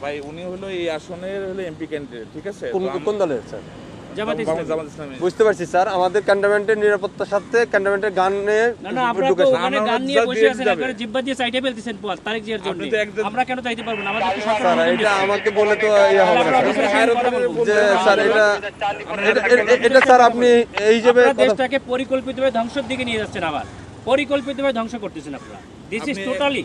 ভাই উনি হলো এই আসনের হলো এমপি ক্যান্ডিডেট ঠিক আছে? কোন তো আম- কোন দলের স্যার? জামাত বাংলাদেশ ইসলামী। জামাত ইসলামী। বুঝতে পারছি স্যার। আমাদের ক্যান্টনমেন্টের নিরাপত্তার সাথে ক্যান্টনমেন্টের গানে না না আপনারা তো ঢুকেছে। ওখানে গান নিয়ে যা বসে আছেন যাবে। জিব্বা দিয়ে সাইডে ফেলতেছেন তারেক জিয়ার জন্য। আমরা কেন চাইতে পারব না? আমাদের স্যার এটা আমাকে বলে তো ইয়ে হবে। যে স্যার এটা এটা- এটা- এটা স্যার আপনি এই হিসেবে দেশটাকে পরিকল্পিতভাবে ধ্বংসের দিকে নিয়ে যাচ্ছেন আবার। পরিকল্পিতভাবে ধ্বংস করতেছেন আপনারা। দিস ইজ টোটালি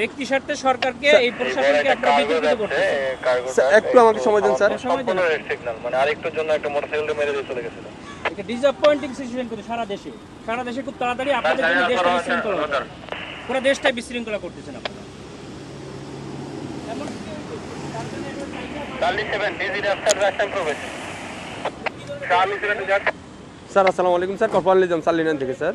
ব্যক্তি স্বার্থে সরকারকে এই প্রশাসনকে আপনারা বিতর্কিত করতেছেন। স্যার, একটু আমাকে সময় দিন স্যার। সময় দিন সিগন্যাল মানে আরেকটুর জন্য একটা মোটরসাইকেল মেরে দিয়ে চলে গেছিল। এটা ডিসঅ্যাপয়েন্টিং সিচুয়েশন কিন্তু সারা দেশে। সারা দেশে খুব তাড়াতাড়ি আপনাদের জন্য দেশটা বিশৃঙ্খলা পুরো দেশটাই বিশৃঙ্খলা করতেছেন আপনারা। স্যার আসসালামু আলাইকুম স্যার। কপাল নিজাম সালিনান থেকে স্যার।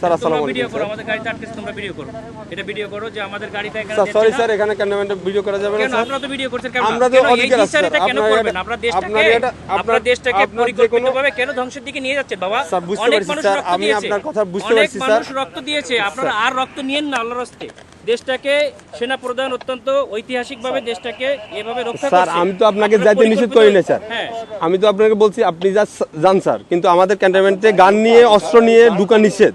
স্যার তোমরা আসসালামু ভিডিও করো আমাদের গাড়িতে আটকেছে তোমরা ভিডিও করো। এটা ভিডিও করো যে আমাদের গাড়িতে এখানে স্যার সরি স্যার এখানে ক্যান্টনমেন্টে ভিডিও করা যাবে না স্যার? আপনারা তো ভিডিও করছেন কেন আমরা তো অধিকার আছে, কেন করবেন? আপনারা দেশটাকে আপনারা দেশটাকে আপনার যে কোনো- পরিকল্পিতভাবে কেন ধ্বংসের দিকে নিয়ে যাচ্ছেন বাবা? স্যার, বুঝতে পারছি, স্যার। আমি আপনার কথা বুঝতে অনেক মানুষ রক্ত দিয়েছে আপনারা আর রক্ত নিয়েন না আল্লাহর হস্তে। দেশটাকে সেনা প্রধান অত্যন্ত ঐতিহাসিকভাবে দেশটাকে এভাবে রক্ষা স্যার আমি তো আপনাকে যাইতে নিষেধ করি না স্যার। হ্যাঁ। আমি তো আপনাকে বলছি আপনি যা যান স্যার কিন্তু আমাদের ক্যান্টনমেন্টে গান নিয়ে অস্ত্র নিয়ে ঢুকা নিষেধ।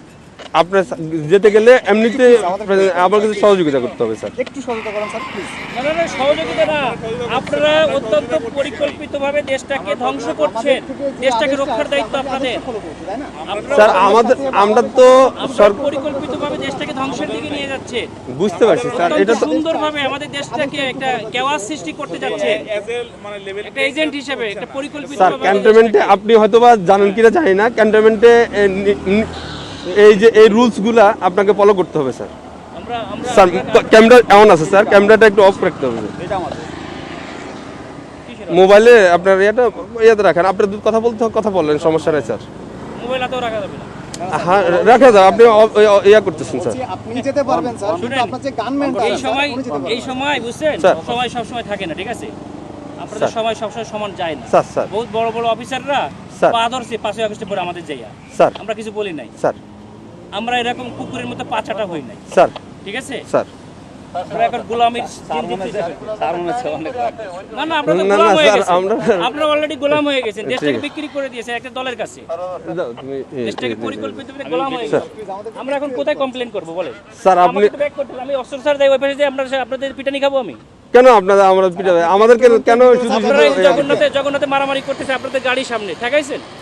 আপনার যেতে গেলে এমনিতে আমার কাছে সহযোগিতা করতে হবে স্যার। একটু সচেতন করেন স্যার প্লিজ না না না সহযোগিতা না। আপনারা অত্যন্ত পরিকল্পিতভাবে দেশটাকে ধ্বংস করছেন। দেশটাকে রক্ষার দায়িত্ব আপনাদের। স্যার আমাদের আমরা তো পরিকল্পিতভাবে দেশটাকে ধ্বংসের দিকে নিয়ে যাচ্ছে বুঝতে পারছি স্যার এটা তো সুন্দরভাবে আমাদের দেশটাকে একটা কেওয়াস সৃষ্টি করতে যাচ্ছে। মানে লেভেল একটা এজেন্ট হিসেবে একটা পরিকল্পিত স্যার ক্যান্টনমেন্টে আপনি হয়তোবা জানেন কিনা জানি না। ক্যান্টনমেন্টে এই যে এই রুলসগুলা আপনাকে ফলো করতে হবে স্যার আমরা আমরা স্যার ক্যামেরা এমন আছে স্যার ক্যামেরাটা একটু অফ রাখতে হবে মোবাইলে আপনার ইয়েটা ইয়েতে রাখেন। আপনি দু- কথা বলতে কথা বললেন সমস্যা নেই স্যার মোবাইল রাখা যাবে না। হ্যাঁ রাখা যাও আপনি ইয়া- করতেছেন স্যার আপনি যেতে পারবেন স্যার কিন্তু আপনার যে গানম্যান এই সময় এই সময় বুঝছেন। সময় সব সময় থাকে না ঠিক আছে? আপনাদের স্যার। সময় সবসময় সমান যায় না। স্যার স্যার বহুত বড় বড় অফিসাররা স্যার। পা ধরছে পাঁচই আগস্টে পরে আমাদের যাইয়া স্যার আমরা কিছু বলি নাই। স্যার আমরা এরকম কুকুরের মতো পাচাটা হই নাই। স্যার। ঠিক আছে? স্যার। আমরা এখন গোলামির দিন দিতেছি। না না আমরা তো না, না, গোলাম হয়ে স্যার, গেছি আমরা- আপনারা অলরেডি গোলাম হয়ে গেছেন। দেশটাকে বিক্রি করে দিয়েছে একটা দলের কাছে। দাও, দেশটাকে পরিকল্পিত গোলাম হয়ে গেছে। আমরা এখন কোথায় কমপ্লেন করব বলে স্যার আপনি আমাকে তো ব্যাক করতে হবে। আমি অস্ত্র স্যার যাই ওই পাশে যাই আপনারা আপনাদের পিটানি খাব আমি। কেন আপনাদের আমরা পিটাবে আমাদেরকে কেন শুধু শুধু আপনারা এই জগন্নাথে জগন্নাথে মারামারি করতেছে আপনাদের গাড়ির সামনে। ঠেকাইছেন?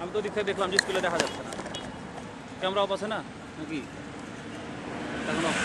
আমি তো দিক থেকে দেখলাম যে স্কুলে দেখা যাচ্ছে না। ক্যামেরা অফ আছে না? নাকি? এখন অফ